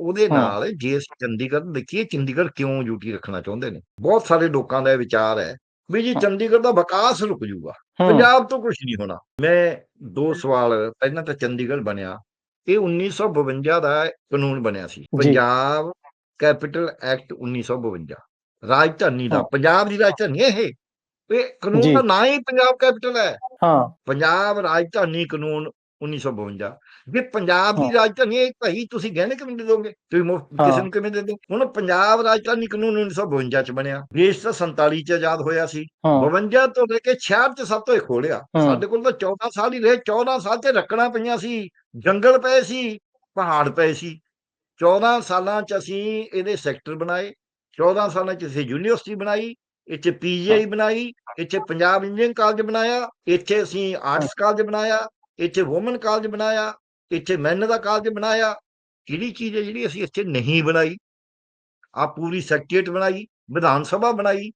ਉਹਦੇ। ਨਾਲ ਜੇ ਅਸੀਂ ਚੰਡੀਗੜ੍ਹ ਦੇਖੀਏ ਚੰਡੀਗੜ੍ਹ ਕਿਉਂ ਯੂਟੀ ਰੱਖਣਾ ਚਾਹੁੰਦੇ ਨੇ? ਬਹੁਤ ਸਾਰੇ ਲੋਕਾਂ ਦਾ ਇਹ ਵਿਚਾਰ ਹੈ ਵੀ ਜੀ। ਚੰਡੀਗੜ੍ਹ ਦਾ ਵਿਕਾਸ ਰੁਕ ਜਾਊਗਾ। ਪੰਜਾਬ ਤੋਂ ਕੁਝ ਨਹੀਂ ਹੋਣਾ। ਮੈਂ ਦੋ ਸਵਾਲ ਪਹਿਲਾਂ ਤਾਂ ਚੰਡੀਗੜ੍ਹ ਬਣਿਆ। ਇਹ 1952 ਦਾ ਕਾਨੂੰਨ ਬਣਿਆ ਸੀ। ਪੰਜਾਬ ਕੈਪੀਟਲ ਐਕਟ 1952 ਰਾਜਧਾਨੀ ਦਾ। ਪੰਜਾਬ ਦੀ ਰਾਜਧਾਨੀ ਹੈ ਇਹ। ਇਹ ਕਾਨੂੰਨ। ਦਾ ਨਾਂ ਹੀ ਪੰਜਾਬ ਕੈਪੀਟਲ ਹੈ। ਹਾਂ। ਪੰਜਾਬ ਰਾਜਧਾਨੀ ਕਾਨੂੰਨ 1952 ਜੇ ਪੰਜਾਬ ਦੀ। ਰਾਜਧਾਨੀ ਹੈ ਭਾਈ ਤੁਸੀਂ ਗਹਿਣੇ ਕਿਵੇਂ ਦੇ ਦੋਗੇ? ਤੁਸੀਂ ਮੁਫ਼ਤ। ਕਿਸੇ ਨੂੰ ਕਿਵੇਂ ਦੇ ਦੋ ਹੁਣ ਪੰਜਾਬ ਰਾਜਧਾਨੀ ਕਾਨੂੰਨ 1952 ਚ ਬਣਿਆ। ਦੇਸ਼ ਤਾਂ 47 ਚ ਆਜ਼ਾਦ ਹੋਇਆ ਸੀ। ਹਾਂ। 52 ਤੋਂ ਲੈ ਕੇ 66 ਚ ਸਭ ਤੋਂ ਇਹ ਖੋਲਿਆ। ਸਾਡੇ ਕੋਲ ਤਾਂ 14 ਸਾਲ ਹੀ ਰਹੇ। 14 ਸਾਲ ਤੇ ਰੱਖਣਾ ਪਈਆਂ ਸੀ। ਜੰਗਲ ਪਏ ਸੀ ਪਹਾੜ ਪਏ ਸੀ। 14 ਸਾਲਾਂ ਚ ਅਸੀਂ ਇਹਦੇ ਸੈਕਟਰ ਬਣਾਏ। 14 ਸਾਲਾਂ ਚ ਅਸੀਂ ਯੂਨੀਵਰਸਿਟੀ ਬਣਾਈ। ਇੱਥੇ ਪੀਜੀਆਈ ਬਣਾਈ। ਇੱਥੇ ਪੰਜਾਬ ਇੰਜੀਨੀਅਰਿੰਗ ਕਾਲਜ ਬਣਾਇਆ। ਇੱਥੇ ਅਸੀਂ ਆਰਟਸ ਕਾਲਜ ਬਣਾਇਆ। ਇੱਥੇ ਔਮਨ ਕਾਲਜ ਬਣਾਇਆ ਇੱਥੇ ਮੈਨ ਦਾ ਕਾਲਜ ਬਣਾਇਆ। ਕਿਹੜੀ ਚੀਜ਼ ਹੈ ਜਿਹੜੀ ਅਸੀਂ ਇੱਥੇ ਨਹੀਂ ਬਣਾਈ ਆ ਪੂਰੀ ਸੈਕਟਰੀਏਟ ਬਣਾਈ ਵਿਧਾਨ ਸਭਾ ਬਣਾਈ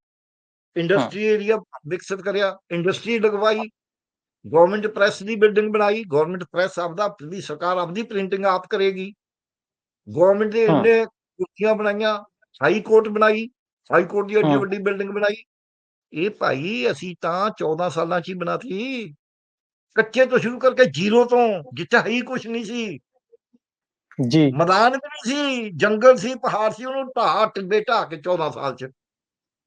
ਇੰਡਸਟਰੀ ਏਰੀਆ ਵਿਕਸਿਤ ਕਰਿਆ ਇੰਡਸਟਰੀ ਲਗਵਾਈ ਗਵਰਨਮੈਂਟ ਪ੍ਰੈਸ ਦੀ ਬਿਲਡਿੰਗ ਬਣਾਈ ਗਵਰਨਮੈਂਟ ਪ੍ਰੈਸ ਆਪਦਾ ਦੀ ਸਰਕਾਰ ਆਪਦੀ ਪ੍ਰਿੰਟਿੰਗ ਆਪ ਕਰੇਗੀ। ਗਵਰਨਮੈਂਟ ਦੇ। ਇੰਨੇ ਕੁਰਸੀਆਂ ਬਣਾਈਆਂ ਹਾਈ ਕੋਰਟ ਬਣਾਈ ਹਾਈ ਕੋਰਟ ਦੀ ਹਾਂ। ਵੱਡੀ ਬਿਲਡਿੰਗ ਬਣਾਈ। ਇਹ ਭਾਈ ਅਸੀਂ ਤਾਂ 14 ਸਾਲਾਂ ਚ ਹੀ ਬਣਾਤੀ। ਕੱਚੇ ਤੋਂ ਸ਼ੁਰੂ ਕਰਕੇ ਜ਼ੀਰੋ ਤੋਂ ਜਿੱਥੇ ਹੈ ਕੁਝ ਨਹੀਂ ਸੀ। ਜੀ। ਮੈਦਾਨ ਵੀ ਨਹੀਂ ਸੀ ਜੰਗਲ ਸੀ ਪਹਾੜ ਸੀ ਉਹਨੂੰ ਢਾਹ ਟਿੱਬੇ ਢਾਹ ਕੇ 14 ਸਾਲ ਚ।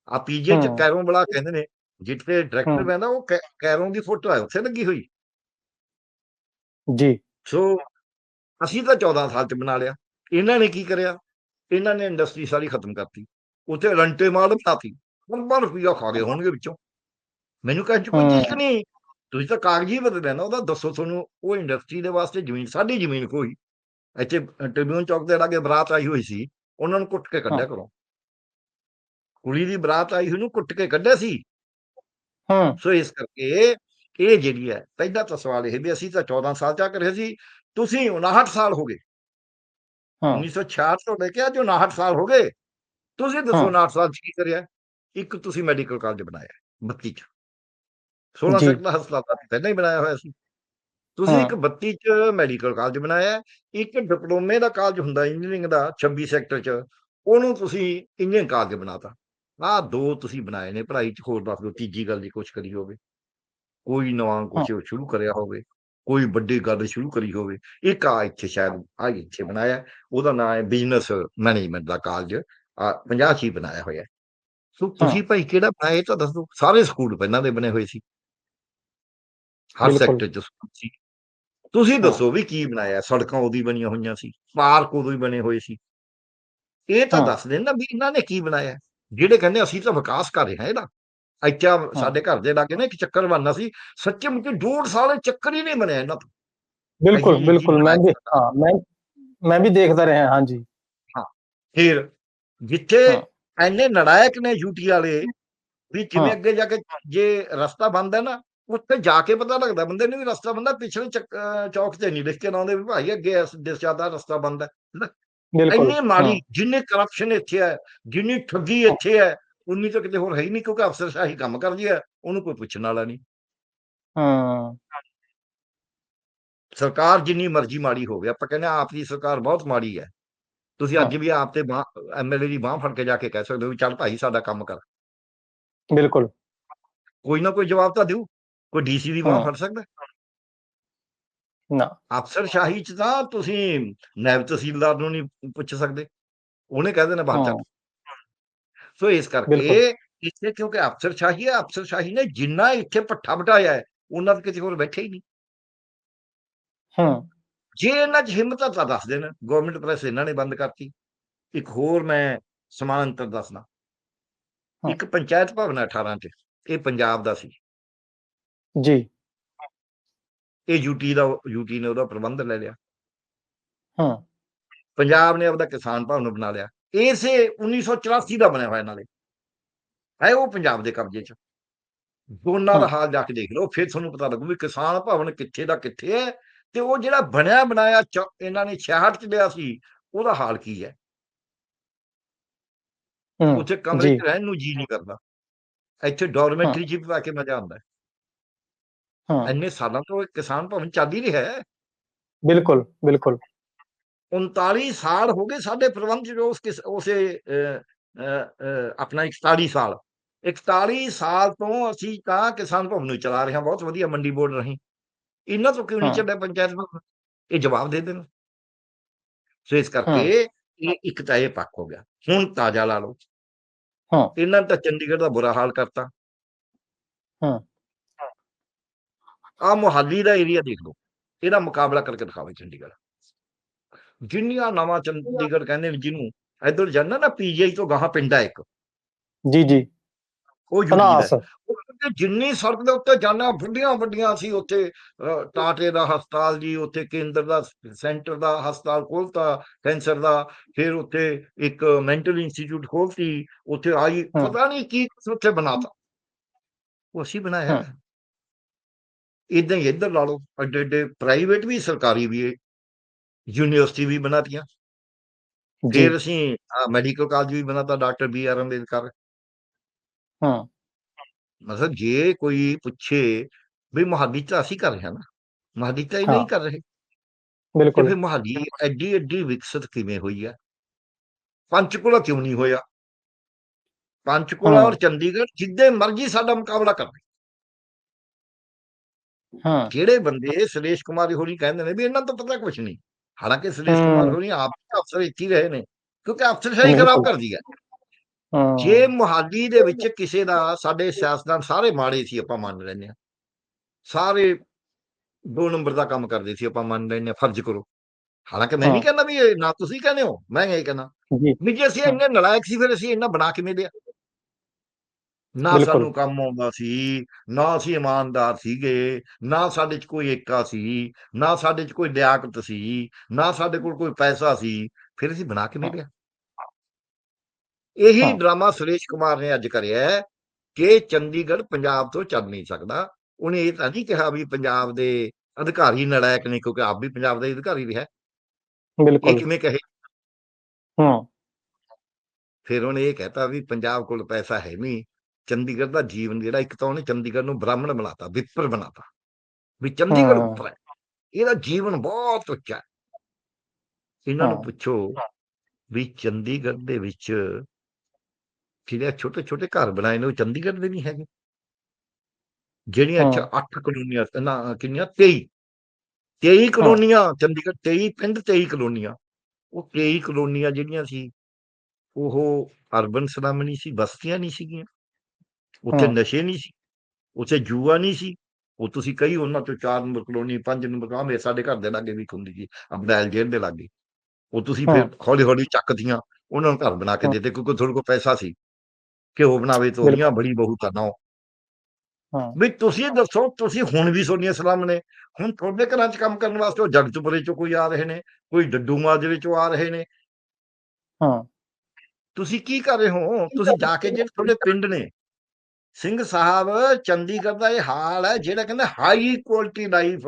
ਆ ਪੀਜੇ ਚ। ਕੈਰੋਂ ਬੜਾ ਕਹਿੰਦੇ ਨੇ ਜਿੱਥੇ ਡਾਇਰੈਕਟਰ। ਬੈਂਦਾ ਉਹ ਕੈਰੋਂ ਦੀ ਫੋਟੋ ਹੈ ਉੱਥੇ ਲੱਗੀ ਹੋਈ। ਜੀ। ਸੋ ਅਸੀਂ ਤਾਂ 14 ਸਾਲ ਚ ਬਣਾ ਲਿਆ। ਇਹਨਾਂ ਨੇ ਕੀ ਕਰਿਆ? ਇਹਨਾਂ ਨੇ ਇੰਡਸਟਰੀ ਸਾਰੀ ਖਤਮ ਕਰਤੀ। ਉੱਥੇ ਰੰਟੇ ਮਾਲ ਬਣਾਤੀ। ਬੰਬਾਂ ਰੁਪਈਆ ਖਾ ਗਏ ਹੋਣਗੇ ਵਿੱਚੋਂ। ਮੈਨੂੰ ਕਹਿਣ ਚ ਕੋਈ। ਚੀਜ਼ ਨਹੀਂ। ਤੁਸੀਂ ਤਾਂ ਕਾਗਜ਼ੀ ਬਦਲ ਨਾ ਉਹਦਾ ਦੱਸੋ ਤੁਹਾਨੂੰ ਉਹ ਇੰਡਸਟਰੀ ਦੇ ਵਾਸਤੇ ਜ਼ਮੀਨ ਸਾਡੀ ਜ਼ਮੀਨ ਕੋਈ। ਇੱਥੇ ਟ੍ਰਿਬਿਊਨ ਚੌਕ ਦੇ ਲਾਗੇ ਬਰਾਤ ਆਈ ਹੋਈ ਸੀ ਉਹਨਾਂ ਨੂੰ ਕੁੱਟ ਕੇ ਕੱਢਿਆ। ਕਰੋ ਕੁੜੀ ਦੀ ਬਰਾਤ ਆਈ ਹੋਈ ਨੂੰ ਕੁੱਟ ਕੇ ਕੱਢਿਆ ਸੀ। ਹਾਂ। ਸੋ ਇਸ ਕਰਕੇ ਇਹ ਜਿਹੜੀ ਹੈ ਪਹਿਲਾ ਤਾਂ ਸਵਾਲ ਇਹ ਵੀ ਅਸੀਂ ਤਾਂ 14 ਸਾਲ ਚਾ ਕਰੇ ਸੀ ਤੁਸੀਂ 59 ਸਾਲ ਹੋ ਗਏ। ਹਾਂ। 1966 ਤੋਂ ਲੈ ਕੇ ਅੱਜ 59 ਸਾਲ ਹੋ ਗਏ। ਤੁਸੀਂ ਦੱਸੋ ਹਾਂ। 59 ਸਾਲ 'ਚ ਕੀ ਕਰਿਆ? ਇੱਕ ਤੁਸੀਂ ਮੈਡੀਕਲ ਕਾਲਜ ਬਣਾਇਆ 32 ਚ। 16 ਜੀ। ਸੈਕਟਰ ਹਸਪਤਾਲ ਤਾਂ ਪਹਿਲਾਂ ਹੀ ਬਣਾਇਆ ਹੋਇਆ ਸੀ। ਤੁਸੀਂ। ਇੱਕ 32 ਚ ਮੈਡੀਕਲ ਕਾਲਜ ਬਣਾਇਆ ਇੱਕ ਡਿਪਲੋਮੇ ਦਾ ਕਾਲਜ ਹੁੰਦਾ ਇੰਜੀਨੀਅਰਿੰਗ ਦਾ 26 ਸੈਕਟਰ ਚ ਉਹਨੂੰ ਤੁਸੀਂ ਇੰਜੀਨੀਅਰਿੰਗ ਕਾਲਜ ਬਣਾਤਾ। ਆਹ ਦੋ ਤੁਸੀਂ ਬਣਾਏ ਨੇ ਪੜ੍ਹਾਈ ਚ ਹੋਰ ਦੱਸ ਦਿਓ ਤੀਜੀ ਗੱਲ ਦੀ ਕੁਛ ਕਰੀ ਹੋਵੇ। ਕੋਈ ਨਵਾਂ ਕੁਛ ਸ਼ੁਰੂ ਕਰਿਆ ਹੋਵੇ ਕੋਈ ਵੱਡੀ ਗੱਲ ਸ਼ੁਰੂ ਕਰੀ ਹੋਵੇ ਇੱਕ ਆ ਇੱਥੇ ਸ਼ਾਇਦ ਆ ਇੱਥੇ ਬਣਾਇਆ ਉਹਦਾ ਨਾਮ ਹੈ ਬਿਜ਼ਨਸ ਮੈਨੇਜਮੈਂਟ ਦਾ ਕਾਲਜ ਆ 50 ਚ ਹੀ ਬਣਾਇਆ ਹੋਇਆ ਸੋ ਤੁਸੀਂ ਭਾਈ ਕਿਹੜਾ ਬਣਾਇਆ ਤਾਂ ਦੱਸੋ ਸਾਰੇ ਸਕੂਲ ਪਹਿਲਾਂ ਦੇ ਬਣੇ ਹੋਏ ਸੀ। ਹਰ ਬਿਲਕੁਲ। ਸੈਕਟਰ ਚ ਸੀ ਤੁਸੀਂ ਹਾਂ। ਦੱਸੋ ਵੀ ਕੀ ਬਣਾਇਆ ਸੜਕਾਂ ਉਦੋਂ ਹੀ ਬਣੀਆਂ ਹੋਈਆਂ ਸੀ ਪਾਰਕ ਉਦੋਂ ਹੀ ਬਣੇ ਹੋਏ ਸੀ ਇਹ ਤਾਂ ਹਾਂ। ਦੱਸ ਦੇਣ ਨਾ ਵੀ ਇਹਨਾਂ ਨੇ ਕੀ ਬਣਾਇਆ ਜਿਹੜੇ ਕਹਿੰਦੇ ਅਸੀਂ ਤਾਂ ਵਿਕਾਸ ਕਰ ਰਹੇ ਹਾਂ ਇਹਦਾ ਇੱਥੇ ਸਾਡੇ ਘਰ ਦੇ ਲਾਗੇ ਨਾ ਇੱਕ ਚੱਕਰ ਬਣਨਾ ਸੀ ਸੱਚੇ ਮੁੱਚੇ ਡੂਢ ਸਾਲ ਇਹ ਚੱਕਰ ਹੀ ਨਹੀਂ ਬਣਿਆ ਇਹਨਾਂ ਤੋਂ ਬਿਲਕੁਲ ਜੀ, ਬਿਲਕੁਲ ਮੈਂ ਵੀ ਹਾਂ ਮੈਂ ਮੈਂ ਵੀ ਦੇਖਦਾ ਰਿਹਾ ਹਾਂਜੀ ਫਿਰ ਜਿੱਥੇ ਹਾਂ। ਐਨੇ ਨੜਾਇਕ ਨੇ ਯੂਟੀ ਵਾਲੇ ਵੀ ਕਿਵੇਂ ਹਾਂ। ਅੱਗੇ ਜਾ ਕੇ ਜੇ ਰਸਤਾ ਬੰਦ ਹੈ ਨਾ ਉੱਥੇ ਜਾ ਕੇ ਪਤਾ ਲੱਗਦਾ ਬੰਦੇ ਨੂੰ ਵੀ ਰਸਤਾ ਬੰਦਾ ਪਿਛਲੇ ਚੱਕ- ਤੇ ਨਹੀਂ ਲਿਖ ਕੇ ਲਾਉਂਦੇ ਵੀ ਭਾਈ ਅੱਗੇ ਇਸ ਦਿਸ਼ਾ ਦਾ ਰਸਤਾ ਬੰਦ ਹੈ ਬਿਲਕੁਲ ਇੰਨੀ ਮਾੜੀ ਜਿੰਨੇ ਕਰਪਸ਼ਨ ਇੱਥੇ ਹੈ ਜਿੰਨੀ ਠੱਗੀ ਇੱਥੇ ਹੈ ਉਨੀ ਤਾਂ ਕਿਤੇ ਹੋਰ ਹੈ ਹੀ ਨਹੀਂ ਕਿਉਂਕਿ ਅਫਸਰਸ਼ਾਹੀ ਕੰਮ ਕਰਦੀ ਹੈ ਉਹਨੂੰ ਕੋਈ ਪੁੱਛਣ ਵਾਲਾ ਨਹੀਂ। ਹਾਂ। ਸਰਕਾਰ ਜਿੰਨੀ ਮਰਜ਼ੀ ਮਾੜੀ ਹੋਵੇ ਆਪਾਂ ਕਹਿੰਦੇ ਆਪ ਦੀ ਸਰਕਾਰ ਬਹੁਤ ਮਾੜੀ ਹੈ। ਤੁਸੀਂ ਅੱਜ ਵੀ ਆਪ ਤੇ ਐਮਐਲਏ ਦੀ ਬਾਹ ਫੜ ਕੇ ਜਾ ਕੇ ਕਹਿ ਸਕਦੇ ਹੋ ਵੀ ਚੱਲ ਭਾਈ ਸਾਡਾ ਕੰਮ ਕਰ। ਬਿਲਕੁਲ। ਕੋਈ ਨਾ ਕੋਈ ਜਵਾਬ ਤਾਂ ਦਿਓ ਕੋਈ ਡੀਸੀ ਦੀ ਬਾਹ ਹਾਂ। ਫੜ ਸਕਦਾ? ਨਾ। ਅਫਸਰਸ਼ਾਹੀ ਚ ਤਾਂ ਤੁਸੀਂ ਨਾਇਬ ਤਹਿਸੀਲਦਾਰ ਨੂੰ ਨਹੀਂ ਪੁੱਛ ਸਕਦੇ। ਉਹਨੇ ਕਹਿ ਦੇਣਾ ਬਾਹਰ ਚੱਲ ਸੋ ਇਸ ਕਰਕੇ ਬਿਲਕੁਲ। ਇੱਥੇ ਕਿਉਂਕਿ ਅਫਸਰਸ਼ਾਹੀ ਹੈ ਅਫਸਰਸ਼ਾਹੀ ਨੇ ਜਿੰਨਾ ਇੱਥੇ ਪੱਠਾ ਬਟਾਇਆ ਹੈ ਉਹਨਾਂ ਤੇ ਕਿਸੇ ਹੋਰ ਬੈਠੇ ਹੀ ਨਹੀਂ। ਹਾਂ। ਜੇ ਇਹਨਾਂ 'ਚ ਹਿੰਮਤ ਆ ਤਾਂ ਦੱਸ ਦੇਣ। ਗਵਰਨਮੈਂਟ ਪ੍ਰੈਸ ਇਹਨਾਂ ਨੇ ਬੰਦ ਕਰਤੀ। ਇੱਕ ਹੋਰ ਮੈਂ ਸਮਾਨਾਂਤਰ ਦੱਸਣਾ ਹਾਂ। ਇੱਕ ਪੰਚਾਇਤ ਭਵਨ ਹੈ 18 ਚ ਇਹ ਪੰਜਾਬ ਦਾ ਸੀ। ਜੀ। ਇਹ ਯੂਟੀ ਦਾ ਯੂਟੀ ਨੇ ਉਹਦਾ ਪ੍ਰਬੰਧ ਲੈ ਲਿਆ। ਹਾਂ। ਪੰਜਾਬ ਨੇ ਆਪਦਾ ਕਿਸਾਨ ਭਵਨ ਬਣਾ ਲਿਆ। ਇਸੇ 1984 ਦਾ ਬਣਿਆ ਹੋਇਆ ਨਾਲੇ। ਹੈ ਉਹ ਪੰਜਾਬ ਦੇ ਕਬਜ਼ੇ 'ਚ। ਦੋਨਾਂ ਦਾ। ਹਾਲ ਜਾ ਕੇ ਦੇਖ ਲਓ ਫਿਰ ਤੁਹਾਨੂੰ ਪਤਾ ਲੱਗੂ ਵੀ ਕਿਸਾਨ ਭਵਨ ਕਿੱਥੇ ਦਾ ਕਿੱਥੇ ਹੈ ਤੇ ਉਹ ਜਿਹੜਾ ਬਣਿਆ ਬਣਾਇਆ ਇਹਨਾਂ ਨੇ 66 ਚ ਲਿਆ ਸੀ ਉਹਦਾ ਹਾਲ ਕੀ ਹੈ? ਉੱਥੇ ਕਮਰੇ ਜੀ। 'ਚ ਰਹਿਣ ਨੂੰ ਜੀ ਨਹੀਂ ਕਰਦਾ। ਇੱਥੇ ਡੋਰਮੈਟਰੀ ਵੀ ਪਾ ਕੇ ਮਜ਼ਾ ਆਉਂਦਾ। ਹੈ। ਇੰਨੇ ਸਾਲਾਂ ਤੋਂ ਇਹ ਕਿਸਾਨ ਭਵਨ ਚੱਲ ਹੀ ਰਿਹਾ ਹੈ ਬਿਲਕੁਲ ਬਿਲਕੁਲ 39 ਸਾਲ ਹੋ ਗਏ ਸਾਡੇ ਪ੍ਰਬੰਧ ਜੋ ਉਸ ਕਿਸ ਉਸੇ ਆਪਣਾ 41 ਸਾਲ 41 ਸਾਲ ਤੋਂ ਅਸੀਂ ਤਾਂ ਕਿਸਾਨ ਭਵਨ ਨੂੰ ਚਲਾ ਰਹੇ ਹਾਂ ਬਹੁਤ ਵਧੀਆ ਮੰਡੀ ਬੋਰਡ ਰਹੀ ਇਹਨਾਂ ਤੋਂ ਕਿਉਂ ਨਹੀਂ। ਚੱਲਿਆ ਪੰਚਾਇਤ ਭਵਨ ਇਹ ਜਵਾਬ ਦੇ ਦੇਣ ਸੋ ਇਸ। ਕਰਕੇ ਇਹ ਇੱਕ ਤਾਂ ਇਹ ਪੱਕ ਹੋ ਗਿਆ ਹੁਣ ਤਾਜ਼ਾ ਲਾ ਲਓ ਹਾਂ। ਇਹਨਾਂ ਤਾਂ ਚੰਡੀਗੜ੍ਹ ਦਾ ਬੁਰਾ ਹਾਲ ਕਰਤਾ ਹਾਂ। ਆ ਮੁਹਾਲੀ ਦਾ ਏਰੀਆ ਦੇਖ ਲਓ ਇਹਦਾ ਮੁਕਾਬਲਾ ਕਰਕੇ ਦਿਖਾਵੇ ਚੰਡੀਗੜ੍ਹ। ਜਿੰਨੀਆਂ ਨਵਾਂ ਚੰਡੀਗੜ੍ਹ ਕਹਿੰਦੇ ਨੇ ਜਿਹਨੂੰ ਇੱਧਰ ਜਾਂਦਾ ਨਾ ਪੀਜੀਆਈ ਤੋਂ ਗਾਹਾਂ ਪਿੰਡ ਇੱਕ। ਜੀ ਜੀ। ਉਹ ਕਹਿੰਦੇ ਜਿੰਨੀ ਸੜਕ ਦੇ ਉੱਤੇ ਜਾਣਾ ਵੱਡੀਆਂ ਵੱਡੀਆਂ ਸੀ ਉੱਥੇ ਟਾਟੇ ਦਾ ਹਸਪਤਾਲ ਜੀ ਉੱਥੇ ਕੇਂਦਰ ਦਾ ਸੈਂਟਰ ਦਾ ਹਸਪਤਾਲ ਖੋਲਤਾ ਕੈਂਸਰ ਦਾ ਫਿਰ ਉੱਥੇ ਇੱਕ ਮੈਂਟਲ ਇੰਸਟੀਚਿਊਟ ਖੋਲਤੀ ਉੱਥੇ ਆਈ। ਪਤਾ ਨਹੀਂ ਕੀ ਉੱਥੇ ਬਣਾਤਾ। ਉਹ ਅਸੀਂ ਬਣਾਇਆ। ਇਦਾਂ ਹੀ ਇੱਧਰ ਲਾ ਲਓ ਅੱਡੇ ਅੱਡੇ ਪ੍ਰਾਈਵੇਟ ਵੀ ਸਰਕਾਰੀ ਵੀ ਯੂਨੀਵਰਸਿਟੀ ਵੀ ਬਣਾਤੀਆਂ। ਜੀ। ਫਿਰ ਅਸੀਂ ਮੈਡੀਕਲ ਕਾਲਜ ਵੀ ਬਣਾਤਾ ਡਾਕਟਰ ਬੀ ਆਰ ਅੰਬੇਦਕਰ। ਹਾਂ। ਮਤਲਬ ਜੇ ਕੋਈ ਪੁੱਛੇ ਵੀ ਮੁਹਾਲੀ ਚ ਅਸੀਂ ਕਰ ਰਹੇ ਹਾਂ ਨਾ ਮੁਹਾਲੀ ਤਾਂ ਇਹ ਹਾਂ। ਨਹੀਂ ਕਰ ਰਹੇ। ਤੇ ਬਿਲਕੁਲ। ਫਿਰ ਮੁਹਾਲੀ ਐਡੀ ਐਡੀ ਵਿਕਸਿਤ ਕਿਵੇਂ ਹੋਈ ਹੈ ਪੰਚਕੂਲਾ ਕਿਉਂ ਨਹੀਂ ਹੋਇਆ? ਪੰਚਕੂਲਾ। ਔਰ ਚੰਡੀਗੜ੍ਹ ਜਿੱਦੇ ਮਰਜ਼ੀ ਸਾਡਾ ਮੁਕਾਬਲਾ ਕਰਦੇ ਹਾਂ ਜਿਹੜੇ ਬੰਦੇ ਸੁਰੇਸ਼ ਕੁਮਾਰ ਹੋਰੀ ਕਹਿੰਦੇ ਨੇ ਵੀ ਇਹਨਾਂ ਤੋਂ ਪਤਾ ਕੁਝ ਨਹੀਂ ਹਾਲਾਂਕਿ ਸੁਰੇਸ਼ ਕੁਮਾਰ। ਹੋਰੀ ਆਪ ਅਫਸਰ ਇੱਥੇ ਹੀ ਰਹੇ ਨੇ ਕਿਉਂਕਿ ਅਫਸਰਸ਼ਾਹੀ ਖਰਾਬ। ਕਰਦੀ ਹੈ ਹਾਂ ਜੇ ਮੁਹਾਲੀ ਦੇ ਵਿੱਚ ਕਿਸੇ ਦਾ ਸਾਡੇ ਸਿਆਸਤਦਾਨ ਸਾਰੇ ਮਾੜੇ ਸੀ ਆਪਾਂ ਮੰਨ ਲੈਂਦੇ ਹਾਂ ਸਾਰੇ ਦੋ ਨੰਬਰ ਦਾ ਕੰਮ ਕਰਦੇ ਸੀ ਆਪਾਂ ਮੰਨ ਲੈਂਦੇ ਹਾਂ ਫਰਜ਼ ਕਰੋ ਹਾਲਾਂਕਿ ਮੈਂ ਨਹੀਂ। ਕਹਿੰਦਾ ਵੀ ਨਾ ਤੁਸੀਂ ਕਹਿੰਦੇ ਹੋ ਮੈਂ ਇਹ ਕਹਿੰਦਾ ਜੀ ਵੀ ਜੇ ਅਸੀਂ। ਇੰਨੇ ਨਲਾਇਕ ਸੀ ਫਿਰ ਅਸੀਂ ਇੰਨਾ ਬਣਾ ਕਿਵੇਂ ਲਿਆ ਨਾ। ਸਾਨੂੰ ਕੰਮ ਆਉਂਦਾ ਸੀ ਨਾ ਅਸੀਂ ਇਮਾਨਦਾਰ ਸੀਗੇ ਨਾ ਸਾਡੇ 'ਚ ਕੋਈ ਏਕਾ ਸੀ ਨਾ ਸਾਡੇ 'ਚ ਕੋਈ ਲਿਆਕਤ ਸੀ ਨਾ ਸਾਡੇ ਕੋਲ ਕੋਈ ਪੈਸਾ ਸੀ ਫਿਰ ਅਸੀਂ ਬਣਾ ਕਿਵੇਂ ਹਾਂ। ਲਿਆ ਇਹੀ। ਡਰਾਮਾ ਸੁਰੇਸ਼ ਕੁਮਾਰ ਨੇ ਅੱਜ ਕਰਿਆ ਹੈ ਕਿ ਚੰਡੀਗੜ੍ਹ ਪੰਜਾਬ ਤੋਂ ਚੱਲ ਨਹੀਂ ਸਕਦਾ ਉਹਨੇ ਇਹ ਤਾਂ ਨਹੀਂ ਕਿਹਾ ਵੀ ਪੰਜਾਬ ਦੇ ਅਧਿਕਾਰੀ ਨਲਾਇਕ ਨੇ ਕਿਉਂਕਿ ਆਪ ਵੀ ਪੰਜਾਬ ਦਾ ਅਧਿਕਾਰੀ ਰਿਹਾ ਇਹ ਬਿਲਕੁਲ ਕਿਵੇਂ ਕਹੇ ਹਾਂ ਫਿਰ ਉਹਨੇ ਇਹ ਕਹਿਤਾ ਵੀ ਪੰਜਾਬ ਕੋਲ ਪੈਸਾ ਹੈ ਨਹੀਂ ਚੰਡੀਗੜ੍ਹ ਦਾ ਜੀਵਨ ਜਿਹੜਾ ਇੱਕ ਤਾਂ ਉਹਨੇ ਚੰਡੀਗੜ੍ਹ ਨੂੰ ਬ੍ਰਾਹਮਣ ਬਣਾਤਾ ਵਿਪਰ ਬਣਾਤਾ। ਵੀ ਚੰਡੀਗੜ੍ਹ। ਉੱਪਰ ਹੈ। ਇਹਦਾ ਜੀਵਨ ਬਹੁਤ ਉੱਚਾ ਹੈ। ਇਹਨਾਂ ਨੂੰ। ਪੁੱਛੋ ਵੀ ਚੰਡੀਗੜ੍ਹ ਦੇ ਵਿੱਚ ਜਿਹੜੇ ਛੋਟੇ ਛੋਟੇ ਘਰ ਬਣਾਏ ਨੇ ਉਹ ਚੰਡੀਗੜ੍ਹ ਦੇ ਨਹੀਂ ਹੈਗੇ? ਜਿਹੜੀਆਂ ਹਾਂ। ਅੱਛਾ 8 ਕਲੋਨੀਆਂ ਨਾ ਕਿੰਨੀਆਂ? 23 23 ਕਲੋਨੀਆਂ ਚੰਡੀਗੜ੍ਹ 23 ਪਿੰਡ 23 ਕਲੋਨੀਆਂ। ਉਹ 23 ਕਲੋਨੀਆਂ ਜਿਹੜੀਆਂ ਸੀ ਉਹ ਅਰਬਨ ਸਲਮ ਨਹੀਂ ਸੀ ਬਸਤੀਆਂ ਨਹੀਂ ਸੀਗੀਆਂ। ਉੱਥੇ। ਨਸ਼ੇ ਨਹੀਂ ਸੀ ਉੱਥੇ ਜੂਆ ਨਹੀਂ ਸੀ ਉਹ ਤੁਸੀਂ ਕਈ ਉਹਨਾਂ ਤੋਂ 4 ਨੰਬਰ ਕਲੋਨੀ 5 ਨੰਬਰ ਕਲੋਨੀ ਮੇਰੇ ਸਾਡੇ ਘਰ ਦੇ ਲਾਗੇ ਵੀ ਹੁੰਦੀ ਸੀ ਅਬਦੈਲ ਜੇਲ੍ਹ ਦੇ ਲਾਗੇ। ਉਹ ਤੁਸੀਂ ਫਿਰ। ਹੌਲੀ ਹੌਲੀ ਚੱਕਦੀਆਂ ਉਹਨਾਂ ਨੂੰ ਘਰ ਬਣਾ ਕੇ। ਦਿੱਤੇ ਕਿਉਂਕਿ ਤੁਹਾਡੇ ਕੋਲ ਪੈਸਾ ਸੀ। ਘਿਓ ਬਣਾਵੇ ਤੋਰੀਆਂ ਬੜੀ ਬਹੂ ਤਨਾਓ ਹਾਂ। ਵੀ ਤੁਸੀਂ ਦੱਸੋ ਤੁਸੀਂ ਹੁਣ ਵੀ ਸੋਨੀਆ ਸਲਾਮ ਨੇ ਹੁਣ ਤੁਹਾਡੇ ਘਰਾਂ 'ਚ ਕੰਮ ਕਰਨ ਵਾਸਤੇ ਉਹ ਜਗਤਪੁਰੇ 'ਚੋਂ ਕੋਈ ਆ ਰਹੇ ਨੇ ਕੋਈ ਡੱਡੂ ਮਾਜਰੇ 'ਚੋਂ ਆ ਰਹੇ ਨੇ। ਹਾਂ। ਤੁਸੀਂ ਕੀ ਕਰ ਰਹੇ ਹੋ? ਤੁਸੀਂ ਜਾ ਕੇ ਜਿਹੜੇ ਤੁਹਾਡੇ ਪਿੰਡ ਨੇ ਸਿੰਘ ਸਾਹਿਬ ਚੰਡੀਗੜ੍ਹ ਦਾ ਇਹ ਹਾਲ ਹੈ ਜਿਹੜਾ ਕਹਿੰਦਾ ਹਾਈ ਕੁਆਲਿਟੀ ਲਾਈਫ